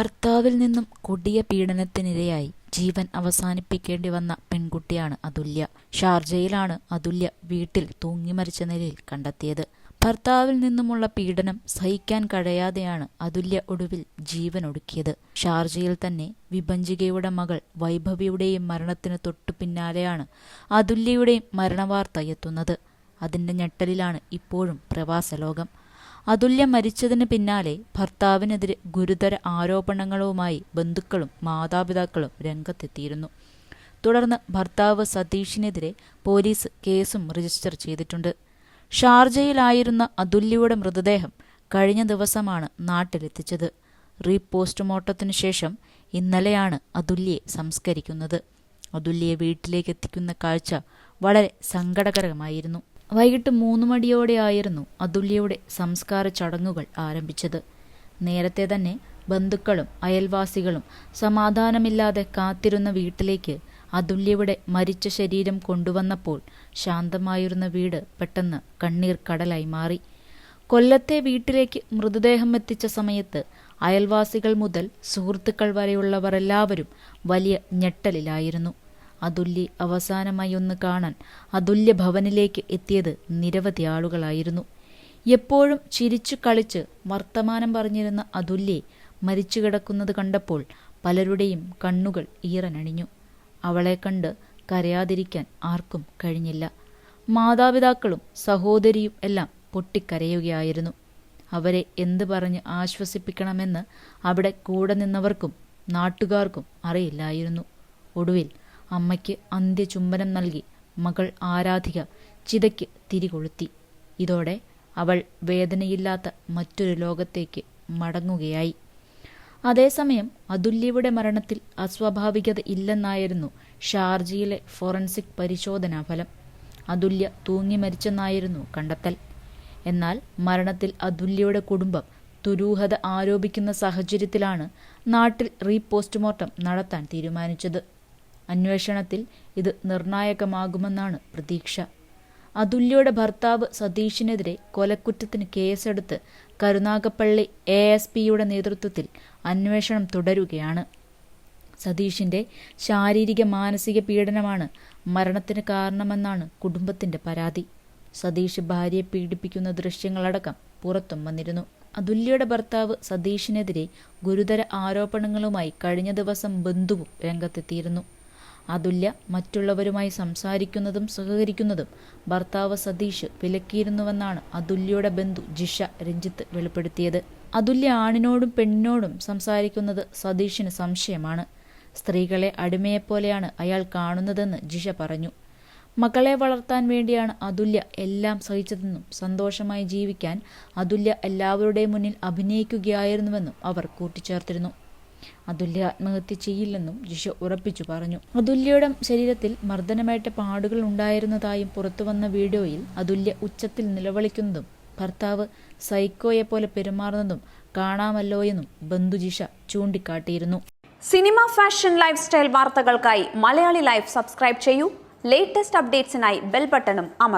ഭർത്താവിൽ നിന്നും കൊടിയ പീഡനത്തിനിരയായി ജീവൻ അവസാനിപ്പിക്കേണ്ടി വന്ന പെൺകുട്ടിയാണ് അതുല്യ. ഷാർജയിലാണ് അതുല്യ വീട്ടിൽ തൂങ്ങി മരിച്ച നിലയിൽ കണ്ടെത്തിയത്. ഭർത്താവിൽ നിന്നുമുള്ള പീഡനം സഹിക്കാൻ കഴിയാതെയാണ് അതുല്യ ഒടുവിൽ ജീവൻ ഒടുക്കിയത്. ഷാർജയിൽ തന്നെ വിഭഞ്ചികയുടെ മകൾ വൈഭവിയുടെയും മരണത്തിന് തൊട്ടു പിന്നാലെയാണ് അതുല്യയുടെയും മരണവാർത്ത എത്തുന്നത്. അതിന്റെ ഞെട്ടലിലാണ് ഇപ്പോഴും പ്രവാസലോകം. അതുല്യ മരിച്ചതിന് പിന്നാലെ ഭർത്താവിനെതിരെ ഗുരുതര ആരോപണങ്ങളുമായി ബന്ധുക്കളും മാതാപിതാക്കളും രംഗത്തെത്തിയിരുന്നു. തുടർന്ന് ഭർത്താവ് സതീഷിനെതിരെ പോലീസ് കേസും രജിസ്റ്റർ ചെയ്തിട്ടുണ്ട്. ഷാർജയിലായിരുന്ന അതുല്യയുടെ മൃതദേഹം കഴിഞ്ഞ ദിവസമാണ് നാട്ടിലെത്തിച്ചത്. റീപോസ്റ്റ്മോർട്ടത്തിനു ശേഷം ഇന്നലെയാണ് അതുല്യയെ സംസ്കരിക്കുന്നത്. അതുല്യയെ വീട്ടിലേക്ക് എത്തിക്കുന്ന കാഴ്ച വളരെ സങ്കടകരമായിരുന്നു. വൈകിട്ട് മൂന്ന് മണിയോടെയായിരുന്നു അതുല്യയുടെ സംസ്കാര ചടങ്ങുകൾ ആരംഭിച്ചത്. നേരത്തെ തന്നെ ബന്ധുക്കളും അയൽവാസികളും സമാധാനമില്ലാതെ കാത്തിരുന്ന വീട്ടിലേക്ക് അതുല്യയുടെ മരിച്ച ശരീരം കൊണ്ടുവന്നപ്പോൾ ശാന്തമായിരുന്ന വീട് പെട്ടെന്ന് കണ്ണീർ കടലായി മാറി. കൊല്ലത്തെ വീട്ടിലേക്ക് മൃതദേഹം എത്തിച്ച സമയത്ത് അയൽവാസികൾ മുതൽ സുഹൃത്തുക്കൾ വരെയുള്ളവരെല്ലാവരും വലിയ ഞെട്ടലിലായിരുന്നു. അതുല്യ അവസാനമായി ഒന്ന് കാണാൻ അതുല്യ ഭവനിലേക്ക് എത്തിയത് നിരവധി ആളുകളായിരുന്നു. എപ്പോഴും ചിരിച്ചു കളിച്ച് വർത്തമാനം പറഞ്ഞിരുന്ന അതുല്യെ മരിച്ചു കിടക്കുന്നത് കണ്ടപ്പോൾ പലരുടെയും കണ്ണുകൾ ഈറനണിഞ്ഞു. അവളെ കണ്ട് കരയാതിരിക്കാൻ ആർക്കും കഴിഞ്ഞില്ല. മാതാപിതാക്കളും സഹോദരിയും എല്ലാം പൊട്ടിക്കരയുകയായിരുന്നു. അവരെ എന്ത് പറഞ്ഞ് ആശ്വസിപ്പിക്കണമെന്ന് അവിടെ കൂടെ നിന്നവർക്കും നാട്ടുകാർക്കും അറിയില്ലായിരുന്നു. ഒടുവിൽ അമ്മയ്ക്ക് അന്ത്യചുംബനം നൽകി മകൾ ആരാധിക ചിതയ്ക്ക് തിരികൊളുത്തി ഇതോടെ അവൾ വേദനയില്ലാത്ത മറ്റൊരു ലോകത്തേക്ക് മടങ്ങുകയായി. അതേസമയം അതുല്യയുടെ മരണത്തിൽ അസ്വാഭാവികത ഇല്ലെന്നായിരുന്നു ഷാർജയിലെ ഫോറൻസിക് പരിശോധനാ ഫലം അതുല്യ തൂങ്ങി മരിച്ചെന്നായിരുന്നു കണ്ടെത്തൽ. എന്നാൽ മരണത്തിൽ അതുല്യയുടെ കുടുംബം ദുരൂഹത ആരോപിക്കുന്ന സാഹചര്യത്തിലാണ് നാട്ടിൽ റീ പോസ്റ്റ്മോർട്ടം നടത്താൻ തീരുമാനിച്ചത്. അന്വേഷണത്തിൽ ഇത് നിർണായകമാകുമെന്നാണ് പ്രതീക്ഷ. അതുല്യയുടെ ഭർത്താവ് സതീഷിനെതിരെ കൊലക്കുറ്റത്തിന് കേസെടുത്ത് കരുനാഗപ്പള്ളി എ എസ് പിയുടെ നേതൃത്വത്തിൽ അന്വേഷണം തുടരുകയാണ്. സതീഷിന്റെ ശാരീരിക മാനസിക പീഡനമാണ് മരണത്തിന് കാരണമെന്നാണ് കുടുംബത്തിന്റെ പരാതി. സതീഷ് ഭാര്യയെ പീഡിപ്പിക്കുന്ന ദൃശ്യങ്ങളടക്കം പുറത്തും വന്നിരുന്നു. അതുല്യയുടെ ഭർത്താവ് സതീഷിനെതിരെ ഗുരുതര ആരോപണങ്ങളുമായി കഴിഞ്ഞ ദിവസം ബന്ധുവും രംഗത്തെത്തിയിരുന്നു. അതുല്യ മറ്റുള്ളവരുമായി സംസാരിക്കുന്നതും സഹകരിക്കുന്നതും ഭർത്താവ് സതീഷ് വിലക്കിയിരുന്നുവെന്നാണ് അതുല്യയുടെ ബന്ധു ജിഷ രഞ്ജിത്ത് വെളിപ്പെടുത്തിയത്. അതുല്യ ആണിനോടും പെണ്ണിനോടും സംസാരിക്കുന്നത് സതീഷിന് സംശയമാണ്. സ്ത്രീകളെ അടിമയെപ്പോലെയാണ് അയാൾ കാണുന്നതെന്ന് ജിഷ പറഞ്ഞു. മക്കളെ വളർത്താൻ വേണ്ടിയാണ് അതുല്യ എല്ലാം സഹിച്ചതെന്നും സന്തോഷമായി ജീവിക്കാൻ അതുല്യ എല്ലാവരുടെയും മുന്നിൽ അഭിനയിക്കുകയായിരുന്നുവെന്നും അവർ കൂട്ടിച്ചേർത്തിരുന്നു. അതുല്യ ആത്മഹത്യ ചെയ്യില്ലെന്നും ജിഷ ഉറപ്പിച്ചു പറഞ്ഞു. അതുല്യയുടെ ശരീരത്തിൽ മർദ്ദനമേറ്റ പാടുകൾ ഉണ്ടായിരുന്നതായും പുറത്തുവന്ന വീഡിയോയിൽ അതുല്യ ഉച്ചത്തിൽ നിലവിളിക്കുന്നതും ഭർത്താവ് സൈക്കോയെ പോലെ പെരുമാറുന്നതും കാണാമല്ലോ എന്നും ബന്ധു ജിഷ ചൂണ്ടിക്കാട്ടിയിരുന്നു. സിനിമ ഫാഷൻ ലൈഫ് സ്റ്റൈൽ വാർത്തകൾക്കായി മലയാളി ലൈഫ് സബ്സ്ക്രൈബ് ചെയ്യൂ. ലേറ്റസ്റ്റ് അപ്ഡേറ്റ്സിനായി ബെൽ ബട്ടണും അമർ